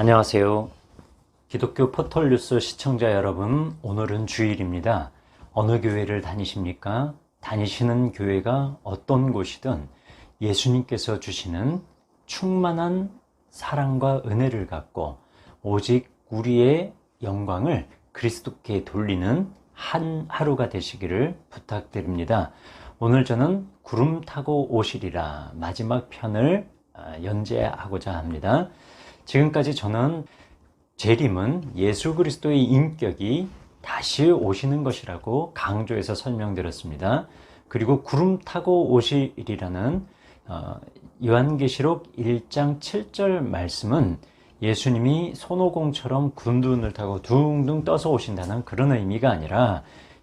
안녕하세요. 기독교 포털뉴스 시청자 여러분, 오늘은 주일입니다. 어느 교회를 다니십니까? 다니시는 교회가 어떤 곳이든 예수님께서 주시는 충만한 사랑과 은혜를 갖고 오직 우리의 영광을 그리스도께 돌리는 한 하루가 되시기를 부탁드립니다. 오늘 저는 구름 타고 오시리라 마지막 편을 아, 연재하고자 합니다. 지금까지 저는 재림은 예수 그리스도의 인격이 다시 오시는 것이라고 강조해서 설명드렸습니다. 그리고 구름 타고 오시리라는 어, 요한계시록 1장 7절 말씀은 예수님이 손오공처럼 군두운을 타고 둥둥 떠서 오신다는 그런 의미가 아니라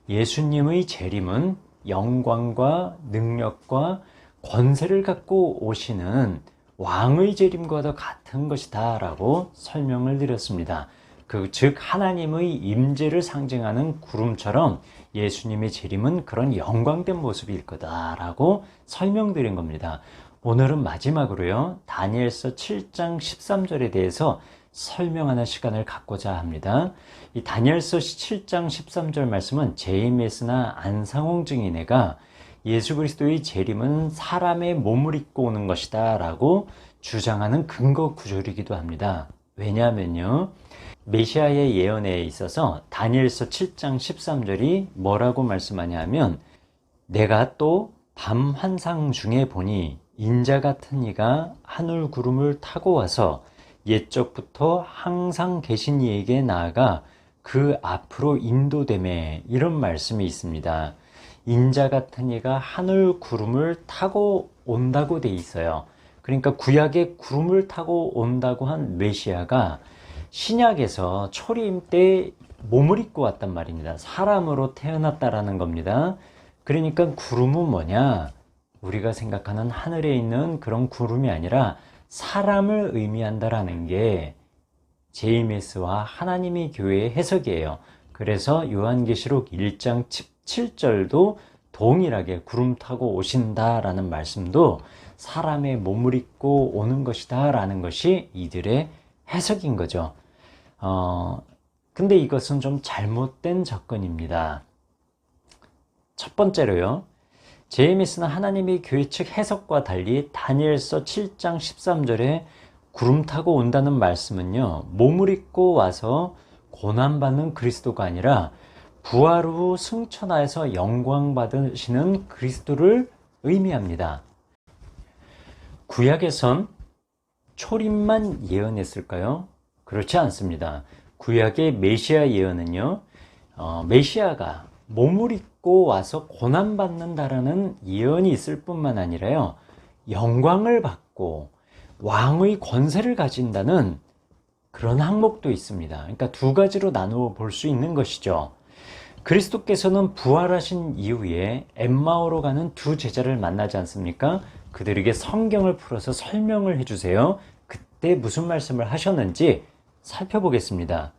예수님의 재림은 영광과 능력과 권세를 갖고 오시는 왕의 재림과도 같은 것이다 라고 설명을 드렸습니다. 그 즉 하나님의 임재를 상징하는 구름처럼 예수님의 재림은 그런 영광된 모습일 거다라고 설명드린 겁니다. 오늘은 마지막으로요. 다니엘서 7장 13절에 대해서 설명하는 시간을 갖고자 합니다. 이 다니엘서 7장 13절 말씀은 제이메스나 안상홍 증인회가 예수 그리스도의 재림은 사람의 몸을 입고 오는 것이다 라고 주장하는 근거 구절이기도 합니다. 왜냐하면요. 메시아의 예언에 있어서 다니엘서 7장 13절이 뭐라고 말씀하냐 하면 내가 또 밤 환상 중에 보니 인자 같은 이가 하늘 구름을 타고 와서 옛적부터 항상 계신 이에게 나아가 그 앞으로 인도됨에 이런 말씀이 있습니다. 인자 같은 이가 하늘 구름을 타고 온다고 돼 있어요. 그러니까 구약의 구름을 타고 온다고 한 메시아가 신약에서 초림 때 몸을 입고 왔단 말입니다. 사람으로 태어났다라는 겁니다. 그러니까 구름은 뭐냐? 우리가 생각하는 하늘에 있는 그런 구름이 아니라 사람을 의미한다라는 게 제이메스와 하나님의 교회의 해석이에요. 그래서 요한계시록 1장 7절도 동일하게 구름 타고 오신다라는 말씀도 사람의 몸을 입고 오는 것이다 라는 것이 이들의 해석인 거죠. 어, 근데 이것은 좀 잘못된 접근입니다. 첫 번째로요. 제이미스는 하나님의 교회 측 해석과 달리 다니엘서 7장 13절에 구름 타고 온다는 말씀은요. 몸을 입고 와서 고난받는 그리스도가 아니라 부활 후 승천하여서 영광 받으시는 그리스도를 의미합니다. 구약에선 초림만 예언했을까요? 그렇지 않습니다. 구약의 메시아 예언은요, 어, 메시아가 몸을 입고 와서 고난받는다라는 예언이 있을 뿐만 아니라요, 영광을 받고 왕의 권세를 가진다는 그런 항목도 있습니다. 그러니까 두 가지로 나누어 볼 수 있는 것이죠. 그리스도께서는 부활하신 이후에 엠마오로 가는 두 제자를 만나지 않습니까? 그들에게 성경을 풀어서 설명을 해주세요. 그때 무슨 말씀을 하셨는지 살펴보겠습니다.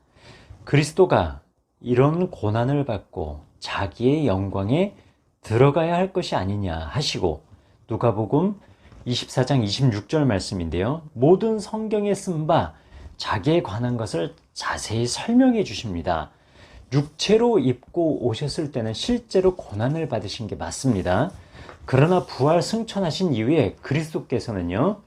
그리스도가 이런 고난을 받고 자기의 영광에 들어가야 할 것이 아니냐 하시고 누가복음 24장 26절 말씀인데요. 모든 성경에 쓴 바 자기에 관한 것을 자세히 설명해 주십니다. 육체로 입고 오셨을 때는 실제로 고난을 받으신 게 맞습니다. 그러나 부활 승천하신 이후에 그리스도께서는요,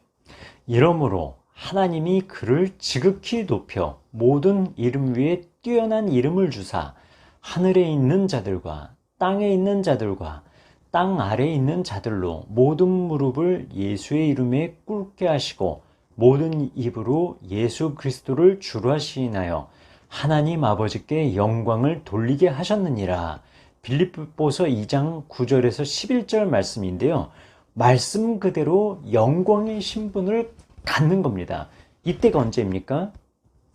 이러므로 하나님이 그를 지극히 높여 모든 이름 위에 뛰어난 이름을 주사 하늘에 있는 자들과 땅에 있는 자들과 땅 아래에 있는 자들로 모든 무릎을 예수의 이름에 꿇게 하시고 모든 입으로 예수 그리스도를 주로 하시나요 하나님 아버지께 영광을 돌리게 하셨느니라. 빌립보서 2장 9절에서 11절 말씀인데요. 말씀 그대로 영광의 신분을 갖는 겁니다. 이때가 언제입니까?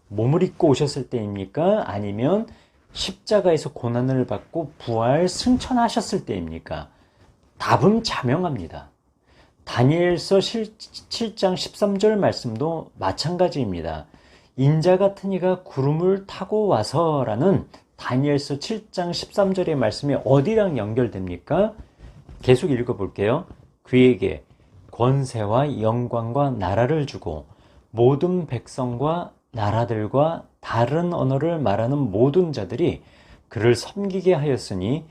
몸을 입고 오셨을 때입니까? 아니면 십자가에서 고난을 받고 부활 승천하셨을 때입니까? 답은 자명합니다. 다니엘서 7장 13절 말씀도 마찬가지입니다. 인자 같은 이가 구름을 타고 와서라는 다니엘서 7장 13절의 말씀이 어디랑 연결됩니까? 계속 읽어볼게요. 그에게 권세와 영광과 나라를 주고 모든 백성과 나라들과 다른 언어를 말하는 모든 자들이 그를 섬기게 하였으니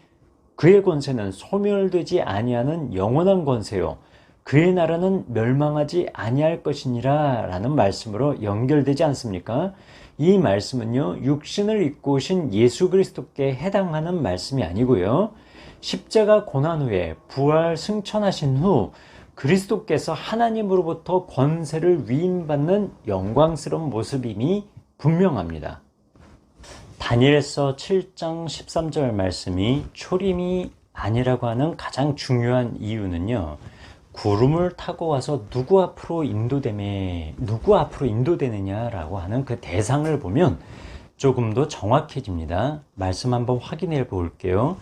그의 권세는 소멸되지 아니하는 영원한 권세요 그의 나라는 멸망하지 아니할 것이니라 라는 말씀으로 연결되지 않습니까? 이 말씀은요 육신을 입고 오신 예수 그리스도께 해당하는 말씀이 아니고요 십자가 고난 후에 부활 승천하신 후 그리스도께서 하나님으로부터 권세를 위임받는 영광스러운 모습임이 분명합니다. 다니엘서 7장 13절 말씀이 초림이 아니라고 하는 가장 중요한 이유는요. 구름을 타고 와서 누구 앞으로 인도되매 누구 앞으로 인도되느냐라고 하는 그 대상을 보면 조금 더 정확해집니다. 말씀 한번 확인해 볼게요.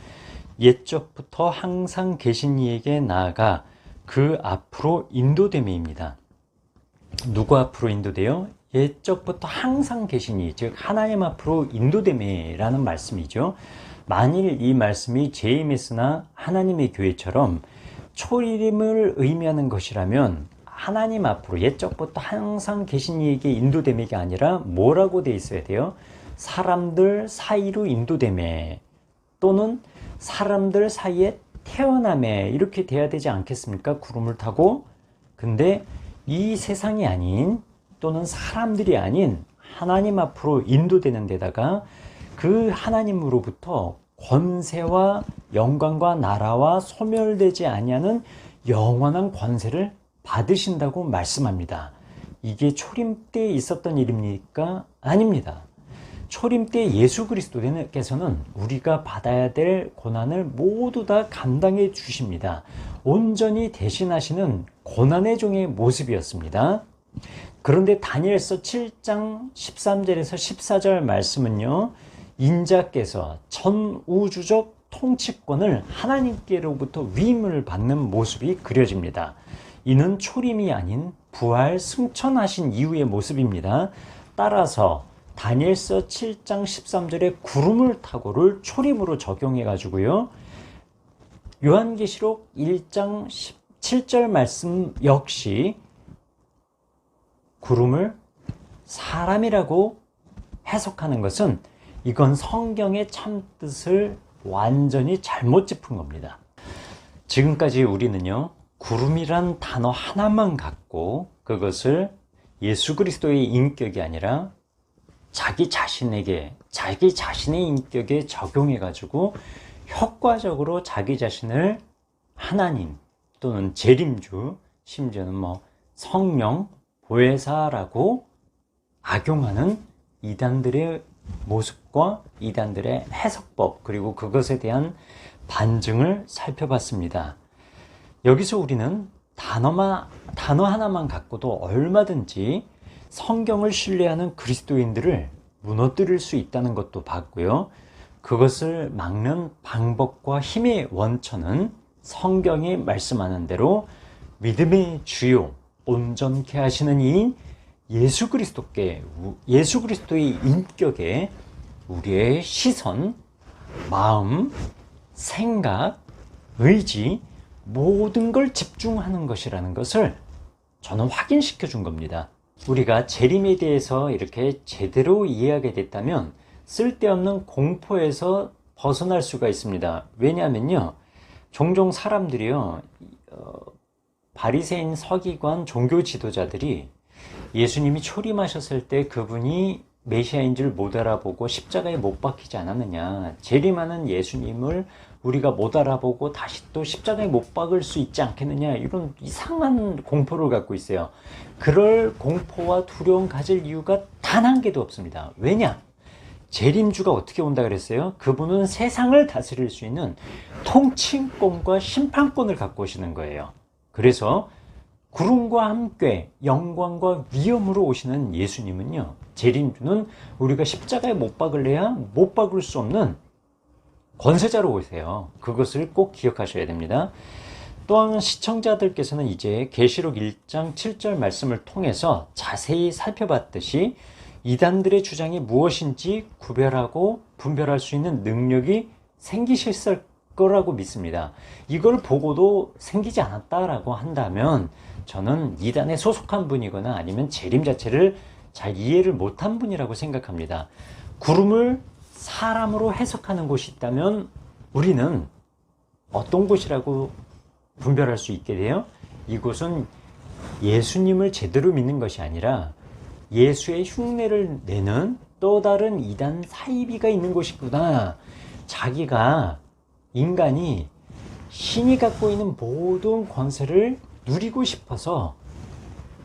옛적부터 항상 계신 이에게 나아가 그 앞으로 인도됨입니다. 누구 앞으로 인도돼요? 옛적부터 항상 계시니 즉 하나님 앞으로 인도됨이라는 말씀이죠. 만일 이 말씀이 제이미스나 하나님의 교회처럼 초림을 의미하는 것이라면 하나님 앞으로 옛적부터 항상 계신 이에게 인도됨이가 아니라 뭐라고 돼 있어야 돼요? 사람들 사이로 인도됨에 또는 사람들 사이에 태어남에 이렇게 돼야 되지 않겠습니까? 구름을 타고 근데 이 세상이 아닌 또는 사람들이 아닌 하나님 앞으로 인도되는 데다가 그 하나님으로부터 권세와 영광과 나라와 소멸되지 아니하는 영원한 권세를 받으신다고 말씀합니다. 이게 초림 때 있었던 일입니까? 아닙니다. 초림 때 예수 그리스도께서는 우리가 받아야 될 고난을 모두 다 감당해 주십니다. 온전히 대신하시는 고난의 종의 모습이었습니다. 그런데 다니엘서 7장 13절에서 14절 말씀은요. 인자께서 전 우주적 통치권을 하나님께로부터 위임을 받는 모습이 그려집니다. 이는 초림이 아닌 부활 승천하신 이후의 모습입니다. 따라서 다니엘서 7장 13절에 구름을 타고를 초림으로 적용해 가지고요. 요한계시록 1장 17절 말씀 역시 구름을 사람이라고 해석하는 것은 이건 성경의 참 뜻을 완전히 잘못 짚은 겁니다. 지금까지 우리는요, 구름이란 단어 하나만 갖고 그것을 예수 그리스도의 인격이 아니라 자기 자신에게, 자기 자신의 인격에 적용해 가지고 효과적으로 자기 자신을 하나님 또는 재림주, 심지어는 뭐 성령, 보혜사라고 악용하는 이단들의 모습과 이단들의 해석법 그리고 그것에 대한 반증을 살펴봤습니다. 여기서 우리는 단어만 단어 하나만 갖고도 얼마든지 성경을 신뢰하는 그리스도인들을 무너뜨릴 수 있다는 것도 봤고요. 그것을 막는 방법과 힘의 원천은 성경이 말씀하는 대로 믿음의 주요 온전케 하시는 이인 예수 그리스도께 예수 그리스도의 인격에 우리의 시선, 마음, 생각, 의지 모든 걸 집중하는 것이라는 것을 저는 확인시켜 준 겁니다. 우리가 재림에 대해서 이렇게 제대로 이해하게 됐다면 쓸데없는 공포에서 벗어날 수가 있습니다. 왜냐하면요, 종종 사람들이요, 어, 바리새인 서기관 종교 지도자들이 예수님이 초림하셨을 때 그분이 메시아인 줄 못 알아보고 십자가에 못 박히지 않았느냐. 재림하는 예수님을 우리가 못 알아보고 다시 또 십자가에 못 박을 수 있지 않겠느냐. 이런 이상한 공포를 갖고 있어요. 그럴 공포와 두려움 가질 이유가 단 한 개도 없습니다. 왜냐? 재림주가 어떻게 온다 그랬어요? 그분은 세상을 다스릴 수 있는 통치권과 심판권을 갖고 오시는 거예요. 그래서 구름과 함께 영광과 위엄으로 오시는 예수님은요, 재림주는 우리가 십자가에 못 박을래야 못 박을 수 없는 권세자로 오세요. 그것을 꼭 기억하셔야 됩니다. 또한 시청자들께서는 이제 계시록 1장 7절 말씀을 통해서 자세히 살펴봤듯이 이단들의 주장이 무엇인지 구별하고 분별할 수 있는 능력이 생기실 거라고 믿습니다. 이걸 보고도 생기지 않았다라고 한다면 저는 이단에 소속한 분이거나 아니면 재림 자체를 잘 이해를 못한 분이라고 생각합니다. 구름을 사람으로 해석하는 곳이 있다면 우리는 어떤 곳이라고 분별할 수 있게 돼요? 이곳은 예수님을 제대로 믿는 것이 아니라 예수의 흉내를 내는 또 다른 이단 사이비가 있는 곳이구나. 자기가 인간이 신이 갖고 있는 모든 권세를 누리고 싶어서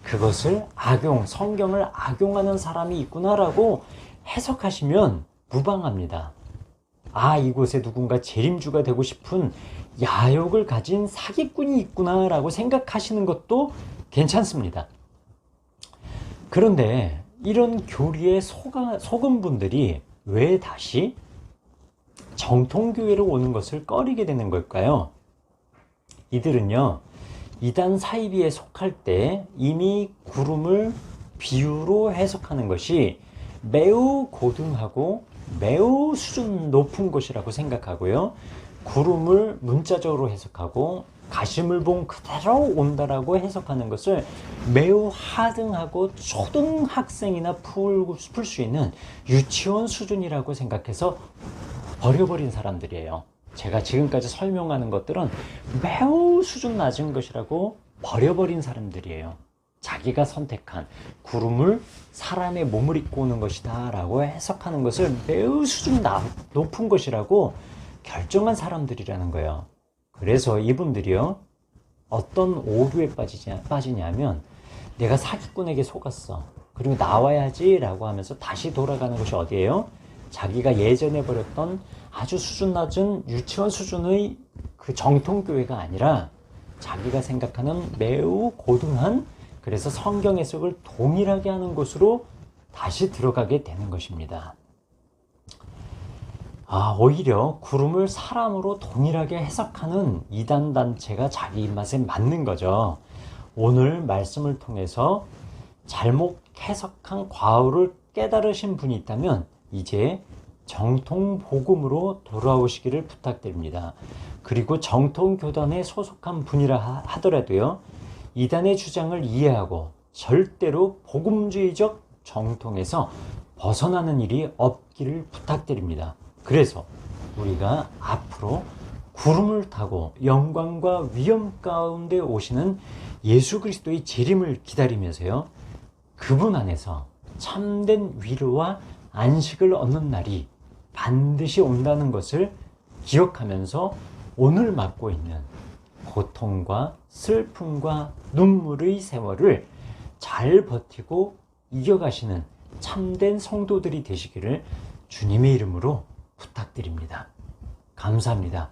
그것을 악용, 성경을 악용하는 사람이 있구나라고 해석하시면 무방합니다. 아, 이곳에 누군가 재림주가 되고 싶은 야욕을 가진 사기꾼이 있구나라고 생각하시는 것도 괜찮습니다. 그런데 이런 교리에 속은 분들이 왜 다시 정통교회로 오는 것을 꺼리게 되는 걸까요? 이들은요, 이단 사이비에 속할 때 이미 구름을 비유로 해석하는 것이 매우 고등하고 매우 수준 높은 것이라고 생각하고요. 구름을 문자적으로 해석하고 가심을 본 그대로 온다라고 해석하는 것을 매우 하등하고 초등학생이나 풀 수 있는 유치원 수준이라고 생각해서 버려버린 사람들이에요. 제가 지금까지 설명하는 것들은 매우 수준 낮은 것이라고 버려버린 사람들이에요. 자기가 선택한 구름을 사람의 몸을 입고 오는 것이다 라고 해석하는 것을 매우 수준 높은 것이라고 결정한 사람들이라는 거예요. 그래서 이분들이요, 어떤 오류에 빠지냐, 빠지냐면, 내가 사기꾼에게 속았어. 그리고 나와야지 라고 하면서 다시 돌아가는 것이 어디예요? 자기가 예전에 버렸던 아주 수준 낮은 유치원 수준의 그 정통교회가 아니라 자기가 생각하는 매우 고등한 그래서 성경 해석을 동일하게 하는 곳으로 다시 들어가게 되는 것입니다. 아, 오히려 구름을 사람으로 동일하게 해석하는 이단 단체가 자기 입맛에 맞는 거죠. 오늘 말씀을 통해서 잘못 해석한 과오를 깨달으신 분이 있다면 이제 정통 복음으로 돌아오시기를 부탁드립니다. 그리고 정통 교단에 소속한 분이라 하더라도요. 이단의 주장을 이해하고 절대로 복음주의적 정통에서 벗어나는 일이 없기를 부탁드립니다. 그래서 우리가 앞으로 구름을 타고 영광과 위험 가운데 오시는 예수 그리스도의 재림을 기다리면서요. 그분 안에서 참된 위로와 안식을 얻는 날이 반드시 온다는 것을 기억하면서 오늘 맞고 있는 고통과 슬픔과 눈물의 세월을 잘 버티고 이겨가시는 참된 성도들이 되시기를 주님의 이름으로 부탁드립니다. 감사합니다.